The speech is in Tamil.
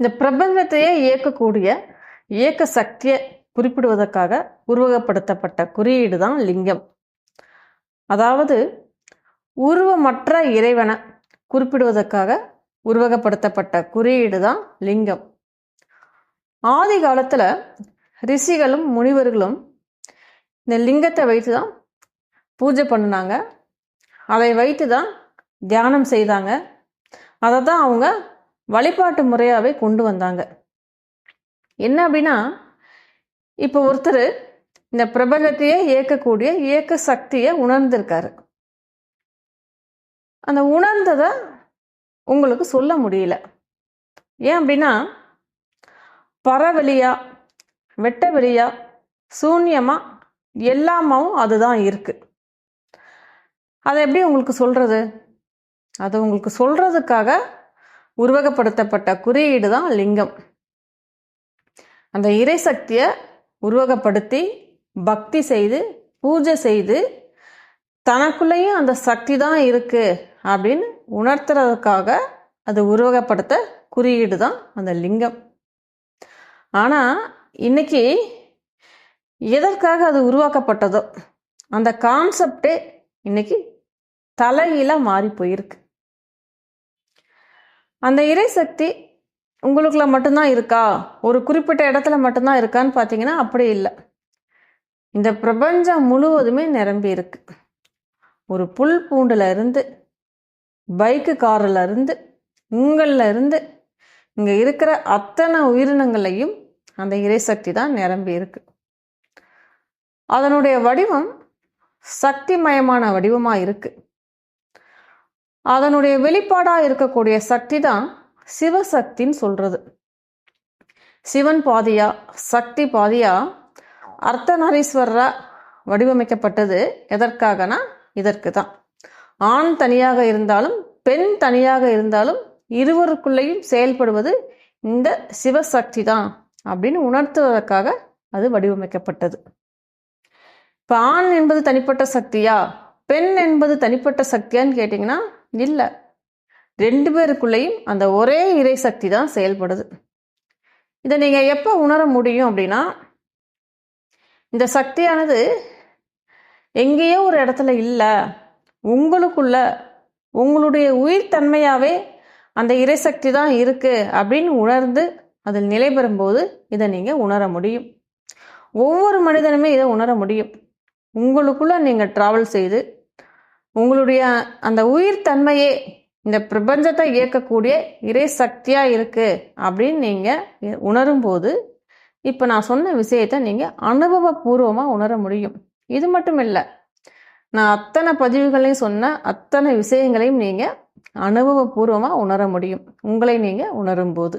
இந்த பிரபஞ்சத்தையே இயக்கக்கூடிய இயக்க சக்தியை குறிப்பிடுவதற்காக உருவகப்படுத்தப்பட்ட குறியீடு தான் லிங்கம். அதாவது உருவமற்ற இறைவனை குறிப்பிடுவதற்காக உருவகப்படுத்தப்பட்ட குறியீடு தான் லிங்கம். ஆதி காலத்தில் ரிஷிகளும் முனிவர்களும் இந்த லிங்கத்தை வைத்து தான் பூஜை பண்ணினாங்க. அதை வைத்து தான் தியானம் செய்தாங்க. அதை தான் அவங்க வழிபாட்டு முறையாகவே கொண்டு வந்தாங்க. என்ன அப்படின்னா இப்போ ஒருத்தர் இந்த பிரபஞ்சத்தையே இயக்கக்கூடிய இயக்க சக்தியை உணர்ந்திருக்காரு. அந்த உணர்ந்ததை உங்களுக்கு சொல்ல முடியல. ஏன் அப்படின்னா பறவெளியா வெட்ட வெளியா சூன்யமா எல்லாமும் அதுதான் இருக்கு. அதை எப்படி உங்களுக்கு சொல்றது? அது உங்களுக்கு சொல்றதுக்காக உருவகப்படுத்தப்பட்ட குறியீடு தான் லிங்கம். அந்த இறை சக்தியை உருவகப்படுத்தி பக்தி செய்து பூஜை செய்து தனக்குள்ளேயும் அந்த சக்தி தான் இருக்குது அப்படின்னு உணர்த்துறதுக்காக அது உருவகப்படுத்த குறியீடு தான் அந்த லிங்கம். ஆனால் இன்னைக்கு எதற்காக அது உருவாக்கப்பட்டதோ அந்த கான்செப்டே இன்னைக்கு தலையில மாறி போயிருக்கு. அந்த இறை சக்தி உங்களுக்குள்ள மட்டும்தான் இருக்கா? ஒரு குறிப்பிட்ட இடத்துல மட்டும்தான் இருக்கான்னு பார்த்தீங்கன்னா அப்படி இல்லை. இந்த பிரபஞ்சம் முழுவதுமே நிரம்பி இருக்கு. ஒரு புல் பூண்டுல இருந்து பைக்கு காரில் இருந்து உங்களில் இருந்து இங்கே இருக்கிற அத்தனை உயிரினங்களையும் அந்த இறைசக்தி தான் நிரம்பி இருக்கு. அதனுடைய வடிவம் சக்திமயமான வடிவமாக இருக்குது அதனுடைய வெளிப்பாடாக இருக்கக்கூடிய சக்தி தான் சிவசக்தின்னு சொல்றது. சிவன் பாதியா சக்தி பாதியா அர்த்தநாரீஸ்வரராக வடிவமைக்கப்பட்டது எதற்காகனா? இதற்கு தான் ஆண் தனியாக இருந்தாலும் பெண் தனியாக இருந்தாலும் இருவருக்குள்ளேயும் செயல்படுவது இந்த சிவசக்தி தான் அப்படின்னு உணர்த்துவதற்காக அது வடிவமைக்கப்பட்டது. இப்போ ஆண் என்பது தனிப்பட்ட சக்தியா? பெண் என்பது தனிப்பட்ட சக்தியான்னு கேட்டிங்கன்னா இல்லை. ரெண்டு பேருக்குள்ளேயும் அந்த ஒரே இறை சக்தி தான் செயல்படுது. இதை நீங்கள் எப்போ உணர முடியும் அப்படின்னா இந்த சக்தியானது எங்கேயோ ஒரு இடத்துல இல்லை. உங்களுக்குள்ள உங்களுடைய உயிர் தன்மையாகவே அந்த இறைசக்தி தான் இருக்குது அப்படின்னு உணர்ந்து அதில் நிலை பெறும்போது இதை நீங்கள் உணர முடியும். ஒவ்வொரு மனிதனுமே இதை உணர முடியும். உங்களுக்குள்ள நீங்கள் ட்ராவல் செய்து உங்களுடைய அந்த உயிர் தன்மையே இந்த பிரபஞ்சத்தை இயக்கக்கூடிய இறை சக்தியாக இருக்குது அப்படின்னு நீங்கள் உணரும்போது இப்போ நான் சொன்ன விஷயத்தை நீங்கள் அனுபவபூர்வமாக உணர முடியும். இது மட்டும் இல்லை நான் அத்தனை பதிவுகளையும் சொன்ன அத்தனை விஷயங்களையும் நீங்கள் அனுபவபூர்வமாக உணர முடியும். உங்களை நீங்கள் உணரும்போது.